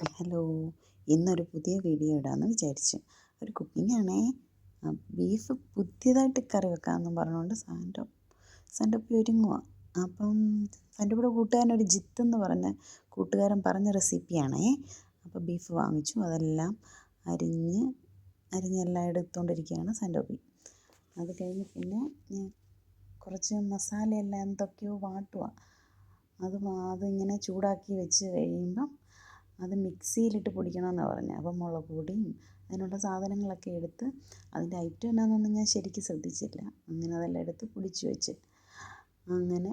Hello ഇന്നൊരു പുതിയ video ഇടാമെന്ന് വിചാരിച്ചു. ഒരു കുക്കിംഗ് ബീഫ് പുതിയതായിട്ട് കറി വെക്കാമെന്നും പറഞ്ഞുകൊണ്ട് സാന്റെ സാൻഡോപ്പി ഒരുങ്ങുക അപ്പം സാന്റെ കൂടെ കൂട്ടുകാരൻ ഒരു ജിത്ത് എന്ന് പറഞ്ഞ കൂട്ടുകാരൻ പറഞ്ഞ റെസിപ്പിയാണേ. അപ്പോൾ ബീഫ് വാങ്ങിച്ചു അതെല്ലാം അരിഞ്ഞ് അരിഞ്ഞെല്ലാം എടുത്തുകൊണ്ടിരിക്കുകയാണ് സാൻഡോപ്പി അത് കഴിഞ്ഞ് പിന്നെ ഞാൻ കുറച്ച് മസാലയെല്ലാം എന്തൊക്കെയോ വാട്ടുക അത് അതിങ്ങനെ ചൂടാക്കി വെച്ച് കഴിയുമ്പം അത് മിക്സിയിലിട്ട് പൊടിക്കണമെന്നാണ് പറഞ്ഞത് അപ്പം മുളക് പൊടിയും അതിനുള്ള സാധനങ്ങളൊക്കെ എടുത്ത് അതിന്റെ ഐറ്റം എന്താണെന്നൊന്നും ഞാൻ ശരിക്കും ശ്രദ്ധിച്ചില്ല. അങ്ങനെ അതെല്ലാം എടുത്ത് പൊടിച്ച് വെച്ച് അങ്ങനെ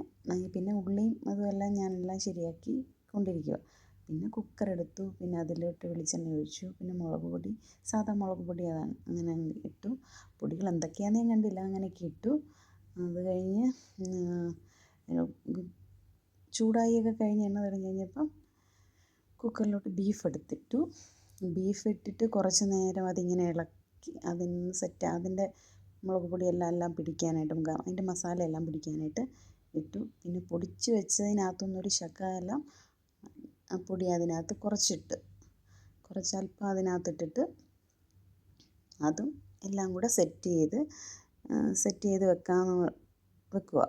പിന്നെ ഉള്ളിയും അതുമെല്ലാം ഞാനെല്ലാം ശരിയാക്കി കൊണ്ടിരിക്കുക പിന്നെ കുക്കർ എടുത്തു പിന്നെ അതിലോട്ട് വെളിച്ചെണ്ണ ഒഴിച്ചു പിന്നെ മുളക് പൊടി സാധാ മുളക് പൊടി അതാണ്. അങ്ങനെ ഇട്ടു. പൊടികൾ എന്തൊക്കെയാണെന്ന് ഞാൻ കണ്ടില്ല. അങ്ങനെയൊക്കെ ഇട്ടു. അത് കഴിഞ്ഞ് ചൂടായിയൊക്കെ കഴിഞ്ഞ് എണ്ണ തെളിഞ്ഞ് കഴിഞ്ഞപ്പം കുക്കറിലോട്ട് ബീഫ് എടുത്തിട്ടു. ബീഫ് ഇട്ടിട്ട് കുറച്ച് നേരം അതിങ്ങനെ ഇളക്കി അതിന് സെറ്റ് അതിന്റെ മുളക് പൊടിയെല്ലാം എല്ലാം പിടിക്കാനായിട്ടും അതിന്റെ മസാല എല്ലാം പിടിക്കാനായിട്ട് ഇട്ടു. പിന്നെ പൊടിച്ച് വെച്ചതിനകത്തുനിന്ന് ഒരു ശകലം പൊടി അതിനകത്ത് കുറച്ചിട്ട് കുറച്ച് അല്പം അതിനകത്തിട്ടിട്ട് അതും എല്ലാം കൂടെ സെറ്റ് ചെയ്ത് സെറ്റ് ചെയ്ത് വെക്കാമെന്ന് വെക്കുക.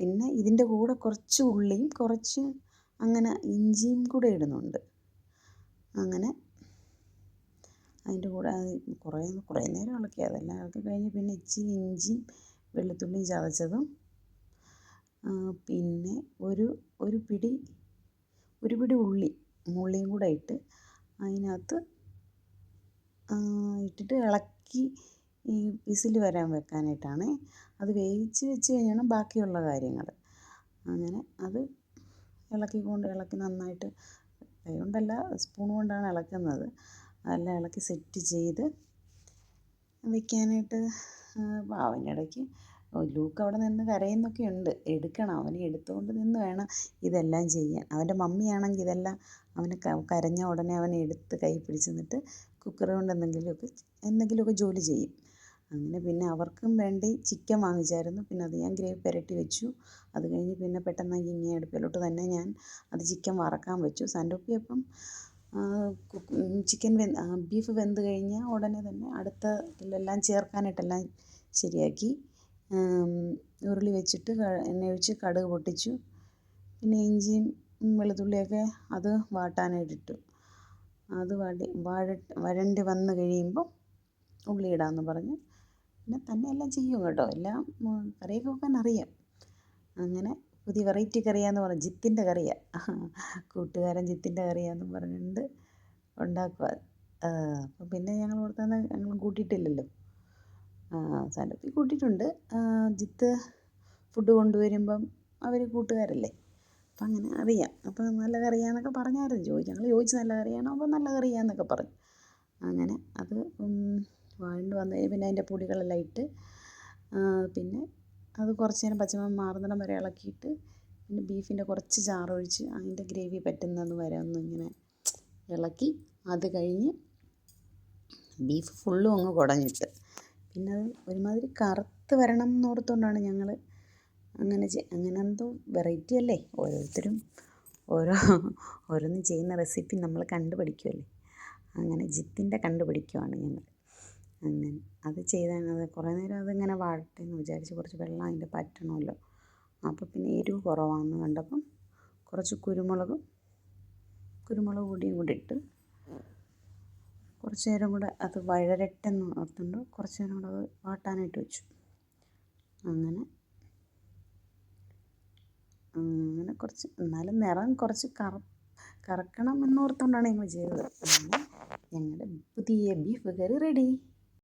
പിന്നെ ഇതിന്റെ കൂടെ കുറച്ച് ഉള്ളിയും കുറച്ച് അങ്ങനെ ഇഞ്ചിയും കൂടെ ഇടുന്നുണ്ട്. അങ്ങനെ അതിന്റെ കൂടെ കുറേ കുറേ നേരം ഇളക്കി. അതെല്ലാം ഇളക്കി കഴിഞ്ഞ് പിന്നെ ഇച്ചിരി ഇഞ്ചിയും വെളുത്തുള്ളിയും ചതച്ചതും പിന്നെ ഒരു ഒരു പിടി ഒരു പിടി ഉള്ളി ഉള്ളിയും കൂടെ ഇട്ട് അതിനകത്ത് ഇട്ടിട്ട് ഇളക്കി ഈ വിസിൽ വരാൻ വെക്കാനായിട്ടാണ്. അത് വേവിച്ച് വെച്ച് കഴിഞ്ഞാണ് ബാക്കിയുള്ള കാര്യങ്ങൾ അങ്ങനെ അത് ഇളക്കിക്കൊണ്ട് ഇളക്കി നന്നായിട്ട് കൈ കൊണ്ടല്ല സ്പൂൺ കൊണ്ടാണ് ഇളക്കുന്നത്. അതെല്ലാം ഇളക്കി സെറ്റ് ചെയ്ത് വെക്കാനായിട്ട് അവനിടയ്ക്ക് ലൂക്ക് അവിടെ നിന്ന് കരയുന്നൊക്കെ ഉണ്ട്. എടുക്കണം. അവനെ എടുത്തുകൊണ്ട് നിന്ന് വേണം ഇതെല്ലാം ചെയ്യാൻ. അവന്റെ മമ്മിയാണെങ്കിൽ ഇതെല്ലാം അവന് കരഞ്ഞ ഉടനെ അവനെ എടുത്ത് കൈ പിടിച്ച് നിന്നിട്ട് കുക്കർ കൊണ്ട് എന്തെങ്കിലുമൊക്കെ എന്തെങ്കിലുമൊക്കെ ജോലി ചെയ്യും. അങ്ങനെ പിന്നെ അവർക്കും വേണ്ടി ചിക്കൻ വാങ്ങിച്ചായിരുന്നു. പിന്നെ അത് ഞാൻ ഗ്രേവി പുരട്ടി വെച്ചു. അത് കഴിഞ്ഞ് പിന്നെ പെട്ടെന്ന് ഇങ്ങനെ അടുപ്പിലോട്ട് തന്നെ ഞാൻ അത് ചിക്കൻ വറക്കാൻ വെച്ചു. സാൻഡോപ്പി അപ്പം ചിക്കൻ വെന്ത് ബീഫ് വെന്ത് കഴിഞ്ഞാൽ ഉടനെ തന്നെ അടുത്ത ഇതിലെല്ലാം ചേർക്കാനായിട്ടെല്ലാം ശരിയാക്കി. ഉരുളി വെച്ചിട്ട് എണ്ണ ഒഴിച്ച് കടുക് പൊട്ടിച്ചു. പിന്നെ ഇഞ്ചിയും വെളുത്തുള്ളിയൊക്കെ അത് വാട്ടാനായിട്ടിട്ടു. അത് വാടി വാഴ വഴണ്ട് വന്ന് കഴിയുമ്പോൾ ഉള്ളി ഇടാമെന്ന് പറഞ്ഞ്. പിന്നെ തന്നെ എല്ലാം ചെയ്യും കേട്ടോ. എല്ലാം കറിയൊക്കെ വെക്കാൻ അറിയാം. അങ്ങനെ പുതിയ വെറൈറ്റി കറിയാന്ന് പറഞ്ഞു ജിത്തിന്റെ കറിയാണ് കൂട്ടുകാരൻ ജിത്തിന്റെ കറിയാന്ന് പറഞ്ഞുകൊണ്ട് ഉണ്ടാക്കുക. അപ്പം പിന്നെ ഞങ്ങൾ ഓർത്താന്ന് ഞങ്ങൾ കൂട്ടിയിട്ടില്ലല്ലോ. സനപ്പി കൂട്ടിയിട്ടുണ്ട്. ജിത്ത് ഫുഡ് കൊണ്ടുവരുമ്പം അവർ കൂട്ടുകാരല്ലേ. അപ്പം അങ്ങനെ അറിയാം. അപ്പം നല്ല കറിയാന്നൊക്കെ പറഞ്ഞായിരുന്നു. ചോദിച്ചു ഞങ്ങൾ ചോദിച്ചു നല്ല കറിയാണോ? അപ്പോൾ നല്ല കറിയാന്നൊക്കെ പറഞ്ഞു. അങ്ങനെ അത് വഴണ്ട് വന്ന് പിന്നെ അതിന്റെ പൊടികളെല്ലാം ഇട്ട് പിന്നെ അത് കുറച്ച് നേരം പച്ചമണം മാറുന്നിടം വരെ ഇളക്കിയിട്ട് പിന്നെ ബീഫിന്റെ കുറച്ച് ചാറൊഴിച്ച് അതിന്റെ ഗ്രേവി പറ്റുന്നത് വരെ ഒന്ന് ഇങ്ങനെ ഇളക്കി അത് കഴിഞ്ഞ് ബീഫ് ഫുള്ളും അങ്ങ് കുടഞ്ഞിട്ട്. പിന്നെ അത് ഒരുമാതിരി കറുത്ത് വരണം എന്നോർത്തുകൊണ്ടാണ് ഞങ്ങൾ അങ്ങനെ അങ്ങനെ എന്തോ വെറൈറ്റി അല്ലേ? ഓരോരുത്തരും ഓരോ ഓരോന്നും ചെയ്യുന്ന റെസിപ്പി നമ്മൾ കണ്ടുപിടിക്കുമല്ലേ അങ്ങനെ ജിത്തിന്റെ കണ്ടുപിടിക്കുവാണ് ഞങ്ങൾ. അങ്ങനെ. അത് ചെയ്താണ്. കുറേ നേരം അതിങ്ങനെ വാഴട്ടെ എന്ന് വിചാരിച്ച് കുറച്ച് വെള്ളം അതിന്റെ പറ്റണമല്ലോ. അപ്പോൾ പിന്നെ എരിവ് കുറവാണെന്ന് കണ്ടപ്പം കുറച്ച് കുരുമുളകും കുരുമുളക് പൊടിയും കൂടി ഇട്ട് കുറച്ച് നേരം കൂടെ അത് വഴരട്ടെ ഓർത്തുണ്ട് കുറച്ച് നേരം കൂടെ അത് വാട്ടാനായിട്ട് വെച്ചു. അങ്ങനെ അങ്ങനെ കുറച്ച് എന്നാലും നിറം കുറച്ച് കറ കറക്കണം എന്നോർത്തുകൊണ്ടാണ് ഞങ്ങൾ ചെയ്തത്. അങ്ങനെ ഞങ്ങളുടെ പുതിയ ബീഫ് കറി റെഡി